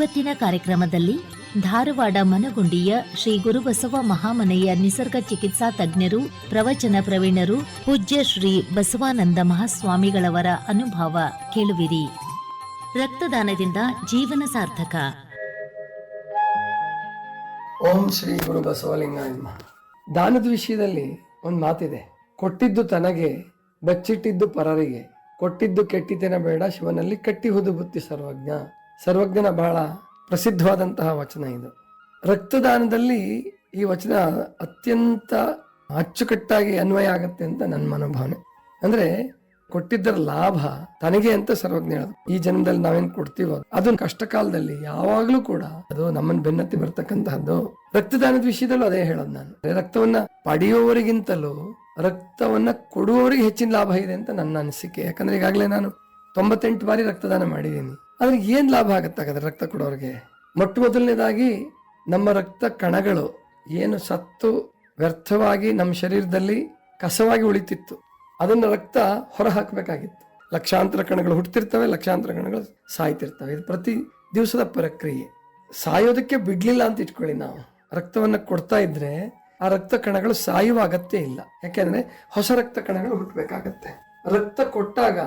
ಇವತ್ತಿನ ಕಾರ್ಯಕ್ರಮದಲ್ಲಿ ಧಾರವಾಡ ಮನಗುಂಡಿಯ ಶ್ರೀ ಗುರುಬಸವ ಮಹಾಮನೆಯ ನಿಸರ್ಗ ಚಿಕಿತ್ಸಾ ತಜ್ಞರು, ಪ್ರವಚನ ಪ್ರವೀಣರು, ಪೂಜ್ಯ ಶ್ರೀ ಬಸವಾನಂದ ಮಹಾಸ್ವಾಮಿಗಳವರ ಅನುಭವ ಕೇಳುವಿರಿ. ರಕ್ತದಾನದಿಂದ ಜೀವನ ಸಾರ್ಥಕ. ಓಂ ಶ್ರೀ ಗುರು ಬಸವಲಿಂಗ. ದಾನದ ವಿಷಯದಲ್ಲಿ ಒಂದು ಮಾತಿದೆ. ಕೊಟ್ಟಿದ್ದು ತನಗೆ, ಬಚ್ಚಿಟ್ಟಿದ್ದು ಪರರಿಗೆ. ಕೊಟ್ಟಿದ್ದು ಕೆಟ್ಟಿತನ ಬೇಡ, ಶಿವನಲ್ಲಿ ಕಟ್ಟಿಹುದು ಬುತ್ತಿ ಸರ್ವಜ್ಞ. ಸರ್ವಜ್ಞನ ಬಹಳ ಪ್ರಸಿದ್ಧವಾದಂತಹ ವಚನ ಇದು. ರಕ್ತದಾನದಲ್ಲಿ ಈ ವಚನ ಅತ್ಯಂತ ಅಚ್ಚುಕಟ್ಟಾಗಿ ಅನ್ವಯ ಆಗತ್ತೆ ಅಂತ ನನ್ನ ಮನೋಭಾವನೆ. ಅಂದ್ರೆ ಕೊಟ್ಟಿದ್ದರ ಲಾಭ ತನಗೆ ಅಂತ ಸರ್ವಜ್ಞ ಹೇಳೋದು. ಈ ಜನ್ಮದಲ್ಲಿ ನಾವೇನ್ ಕೊಡ್ತೀವೋ ಅದು ಕಷ್ಟ ಕಾಲದಲ್ಲಿ ಯಾವಾಗ್ಲೂ ಕೂಡ ಅದು ನಮ್ಮನ್ನ ಬೆನ್ನತ್ತಿ ಬರ್ತಕ್ಕಂತಹದ್ದು. ರಕ್ತದಾನದ ವಿಷಯದಲ್ಲೂ ಅದೇ ಹೇಳೋದು ನಾನು. ರಕ್ತವನ್ನ ಪಡೆಯುವವರಿಗಿಂತಲೂ ರಕ್ತವನ್ನ ಕೊಡುವವರಿಗೆ ಹೆಚ್ಚಿನ ಲಾಭ ಇದೆ ಅಂತ ನನ್ನ ಅನಿಸಿಕೆ. ಯಾಕಂದ್ರೆ ಈಗಾಗಲೇ ನಾನು ತೊಂಬತ್ತೆಂಟು ಬಾರಿ ರಕ್ತದಾನ ಮಾಡಿದ್ದೀನಿ. ಆದ್ರೆ ಏನು ಲಾಭ ಆಗುತ್ತೆ ಹಾಗಾದ್ರೆ ರಕ್ತ ಕೊಡೋರಿಗೆ? ಮೊಟ್ಟ ಮೊದಲನೇದಾಗಿ ನಮ್ಮ ರಕ್ತ ಕಣಗಳು ಏನು ಸತ್ತು ವ್ಯರ್ಥವಾಗಿ ನಮ್ಮ ಶರೀರದಲ್ಲಿ ಕಸವಾಗಿ ಉಳಿತಿತ್ತು. ಅದನ್ನ ರಕ್ತ ಹೊರ ಹಾಕಬೇಕಾಗಿತ್ತು ಲಕ್ಷಾಂತರ ಕಣಗಳು ಹುಟ್ಟುತ್ತಿರ್ತವೆ ಲಕ್ಷಾಂತರ ಕಣಗಳು ಸಾಯ್ತಿರ್ತವೆ. ಇದು ಪ್ರತಿ ದಿವಸದ ಪ್ರಕ್ರಿಯೆ. ಸಾಯೋದಕ್ಕೆ ಬಿಡ್ಲಿಲ್ಲ ಅಂತ ಇಟ್ಕೊಳ್ಳಿ ನಾವು. ರಕ್ತವನ್ನು ಕೊಡ್ತಾ ಇದ್ರೆ ಆ ರಕ್ತ ಕಣಗಳು ಸಾಯುವ ಅಗತ್ಯ ಇಲ್ಲ. ಯಾಕೆಂದ್ರೆ ಹೊಸ ರಕ್ತ ಕಣಗಳು ಹುಟ್ಟಬೇಕಾಗತ್ತೆ ರಕ್ತ ಕೊಟ್ಟಾಗ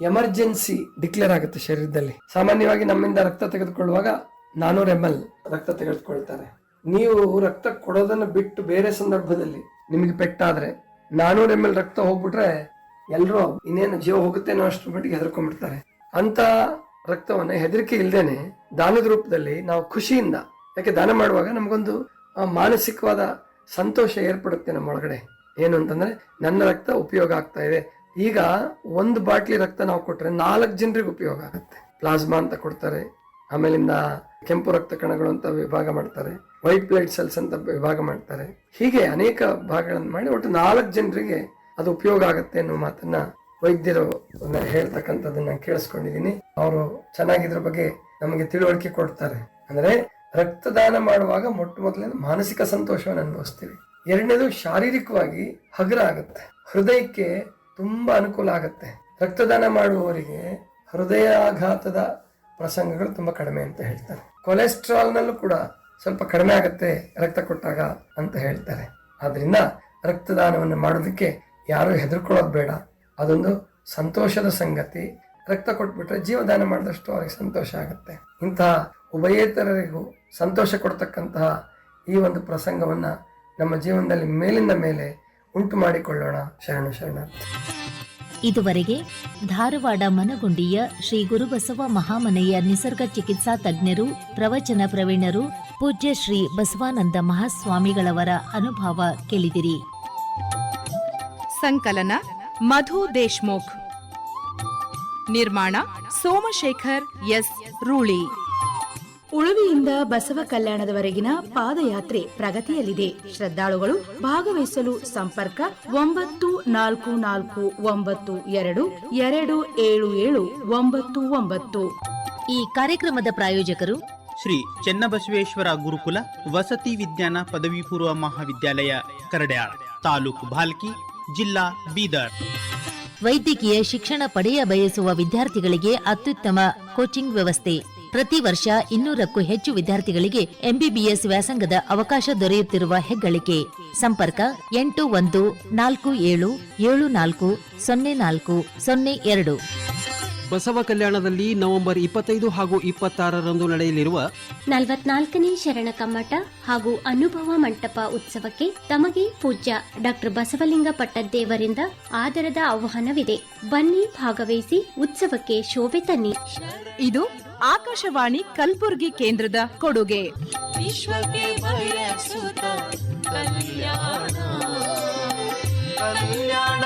ಎಮರ್ಜೆನ್ಸಿ ಡಿಕ್ಲೇರ್ ಆಗುತ್ತೆ ಶರೀರದಲ್ಲಿ. ಸಾಮಾನ್ಯವಾಗಿ ನಮ್ಮಿಂದ ರಕ್ತ ತೆಗೆದುಕೊಳ್ಳುವಾಗ ನಾನೂರು ಎಂ ಎಲ್ ರಕ್ತ ತೆಗೆದುಕೊಳ್ತಾರೆ. ನೀವು ರಕ್ತ ಕೊಡೋದನ್ನು ಬಿಟ್ಟು ಬೇರೆ ಸಂದರ್ಭದಲ್ಲಿ ನಿಮಗೆ ಪೆಟ್ಟಾದ್ರೆ ನಾನೂರು ಎಂ ಎಲ್ ರಕ್ತ ಹೋಗ್ಬಿಟ್ರೆ ಎಲ್ಲರೂ ಇನ್ನೇನು ಜೀವ ಹೋಗುತ್ತೆ ಅನ್ನೋ ಅಷ್ಟು ಮಟ್ಟಿಗೆ ಹೆದರ್ಕೊಂಡ್ಬಿಡ್ತಾರೆ. ಅಂತ ರಕ್ತವನ್ನ ಹೆದರಿಕೆ ಇಲ್ದೇನೆ ದಾನದ ರೂಪದಲ್ಲಿ ನಾವು ಖುಷಿಯಿಂದ, ಯಾಕೆ ದಾನ ಮಾಡುವಾಗ ನಮಗೊಂದು ಮಾನಸಿಕವಾದ ಸಂತೋಷ ಏರ್ಪಡುತ್ತೆ ನಮ್ಮೊಳಗಡೆ ಏನು ಅಂತಂದ್ರೆ ನನ್ನ ರಕ್ತ ಉಪಯೋಗ ಆಗ್ತಾ ಇದೆ ಈಗ ಒಂದು ಬಾಟ್ಲಿ ರಕ್ತ ನಾವು ಕೊಟ್ರೆ ನಾಲ್ಕು ಜನರಿಗೆ ಉಪಯೋಗ ಆಗುತ್ತೆ. ಪ್ಲಾಸ್ಮಾ ಅಂತ ಕೊಡ್ತಾರೆ. ಆಮೇಲಿಂದ ಕೆಂಪು ರಕ್ತ ಕಣಗಳು ಅಂತ ವಿಭಾಗ ಮಾಡ್ತಾರೆ. ವೈಟ್ ಬ್ಲಡ್ ಸೆಲ್ಸ್ ಅಂತ ವಿಭಾಗ ಮಾಡ್ತಾರೆ. ಹೀಗೆ ಅನೇಕ ಭಾಗಗಳನ್ನು ಮಾಡಿ ಒಟ್ಟು ನಾಲ್ಕು ಜನರಿಗೆ ಅದು ಉಪಯೋಗ ಆಗುತ್ತೆ ಅನ್ನೋ ಮಾತನ್ನ ವೈದ್ಯರು ಹೇಳ್ತಕ್ಕಂಥದ್ದನ್ನ ಕೇಳಿಸ್ಕೊಂಡಿದ್ದೀನಿ ಅವರು ಚೆನ್ನಾಗಿದ್ರ ಬಗ್ಗೆ ನಮಗೆ ತಿಳುವಳಿಕೆ ಕೊಡ್ತಾರೆ. ಅಂದ್ರೆ ರಕ್ತದಾನ ಮಾಡುವಾಗ ಮೊಟ್ಟ ಮೊದಲನೇ ಮಾನಸಿಕ ಸಂತೋಷವನ್ನು ಅನುಭವಿಸ್ತೀವಿ. ಎರಡನೇದು ಶಾರೀರಿಕವಾಗಿ ಹಗುರ ಆಗುತ್ತೆ. ಹೃದಯಕ್ಕೆ ತುಂಬಾ ಅನುಕೂಲ ಆಗುತ್ತೆ. ರಕ್ತದಾನ ಮಾಡುವವರಿಗೆ ಹೃದಯಾಘಾತದ ಪ್ರಸಂಗಗಳು ತುಂಬ ಕಡಿಮೆ ಅಂತ ಹೇಳ್ತಾರೆ. ಕೊಲೆಸ್ಟ್ರಾಲ್ನಲ್ಲೂ ಕೂಡ ಸ್ವಲ್ಪ ಕಡಿಮೆ ಆಗುತ್ತೆ ರಕ್ತ ಕೊಟ್ಟಾಗ ಅಂತ ಹೇಳ್ತಾರೆ. ಆದ್ರಿಂದ ರಕ್ತದಾನವನ್ನು ಮಾಡೋದಕ್ಕೆ ಯಾರು ಹೆದರ್ಕೊಳ್ಳೋದು ಬೇಡ. ಅದೊಂದು ಸಂತೋಷದ ಸಂಗತಿ. ರಕ್ತ ಕೊಟ್ಬಿಟ್ರೆ ಜೀವದಾನ ಮಾಡಿದಷ್ಟು ಅವ್ರಿಗೆ ಸಂತೋಷ ಆಗುತ್ತೆ. ಇಂತಹ ಉಭಯೇತರರಿಗೂ ಸಂತೋಷ ಕೊಡ್ತಕ್ಕಂತಹ ಈ ಒಂದು ಪ್ರಸಂಗವನ್ನ ನಮ್ಮ ಜೀವನದಲ್ಲಿ ಮೇಲಿಂದ ಮೇಲೆ ಉಂಟು ಮಾಡಿಕೊಳ್ಳೋಣ ಶರಣ ಶರಣ. ಇದುವರೆಗೆ ಧಾರವಾಡ ಮನಗುಂಡಿಯ ಶ್ರೀ ಗುರುಬಸವ ಮಹಾಮನೆಯ ನಿಸರ್ಗ ಚಿಕಿತ್ಸಾ ತಜ್ಞರು ಪ್ರವಚನ ಪ್ರವೀಣರು ಪೂಜ್ಯ ಶ್ರೀ ಬಸವಾನಂದ ಮಹಾಸ್ವಾಮಿಗಳವರ ಅನುಭವ ಕೇಳಿದಿರಿ. ಸಂಕಲನ ಮಧು ದೇಶ್ಮುಖ್. ನಿರ್ಮಾಣ ಸೋಮಶೇಖರ್ ಎಸ್ ರೂಳಿ. ಉಳುವಿಯಿಂದ ಬಸವ ಕಲ್ಯಾಣದವರೆಗಿನ ಪಾದಯಾತ್ರೆ ಪ್ರಗತಿಯಲ್ಲಿದೆ. ಶ್ರದ್ಧಾಳುಗಳು ಭಾಗವಹಿಸಲು ಸಂಪರ್ಕ ಒಂಬತ್ತು ನಾಲ್ಕು ನಾಲ್ಕು ಒಂಬತ್ತು ಎರಡು ಎರಡು ಏಳು ಏಳು ಒಂಬತ್ತು ಒಂಬತ್ತು. ಈ ಕಾರ್ಯಕ್ರಮದ ಪ್ರಾಯೋಜಕರು ಶ್ರೀ ಚೆನ್ನಬಸವೇಶ್ವರ ಗುರುಕುಲ ವಸತಿ ವಿಜ್ಞಾನ ಪದವಿ ಪೂರ್ವ ಮಹಾವಿದ್ಯಾಲಯ ಕರಡ್ಯಾಳ ತಾಲೂಕು ಭಾಲ್ಕಿ ಜಿಲ್ಲಾ ಬೀದರ್. ವೈದ್ಯಕೀಯ ಶಿಕ್ಷಣ ಪಡೆಯ ಬಯಸುವ ವಿದ್ಯಾರ್ಥಿಗಳಿಗೆ ಅತ್ಯುತ್ತಮ ಕೋಚಿಂಗ್ ವ್ಯವಸ್ಥೆ. ಪ್ರತಿ ವರ್ಷ ಇನ್ನೂರಕ್ಕೂ ಹೆಚ್ಚು ವಿದ್ಯಾರ್ಥಿಗಳಿಗೆ ಎಂಬಿಬಿಎಸ್ ವ್ಯಾಸಂಗದ ಅವಕಾಶ ದೊರೆಯುತ್ತಿರುವ ಹೆಗ್ಗಳಿಕೆ. ಸಂಪರ್ಕ ಎಂಟು ಒಂದು ನಾಲ್ಕು ಏಳು ಏಳು ನಾಲ್ಕು ಸೊನ್ನೆ ನಾಲ್ಕು ಸೊನ್ನೆ ಎರಡು. ಬಸವ ಕಲ್ಯಾಣದಲ್ಲಿ ನವೆಂಬರ್ ಇಪ್ಪತ್ತೈದು ಹಾಗೂ ಇಪ್ಪತ್ತಾರರಂದು ನಡೆಯಲಿರುವ ನಲವತ್ನಾಲ್ಕನೇ ಶರಣ ಕಮ್ಮಟ ಹಾಗೂ ಅನುಭವ ಮಂಟಪ ಉತ್ಸವಕ್ಕೆ ತಮಗೆ ಪೂಜ್ಯ ಡಾಕ್ಟರ್ ಬಸವಲಿಂಗ ಪಟ್ಟದ್ದೇವರಿಂದ ಆದರದ ಆಹ್ವಾನವಿದೆ. ಬನ್ನಿ ಭಾಗವಹಿಸಿ ಉತ್ಸವಕ್ಕೆ ಶೋಭೆ ತನ್ನಿ. ಇದು ಆಕಾಶವಾಣಿ ಕಲಬುರಗಿ ಕೇಂದ್ರದ ಕೊಡುಗೆ. ವಿಶ್ವಕ್ಕೆ ಕಲ್ಯಾಣ. ಕಲ್ಯಾಣ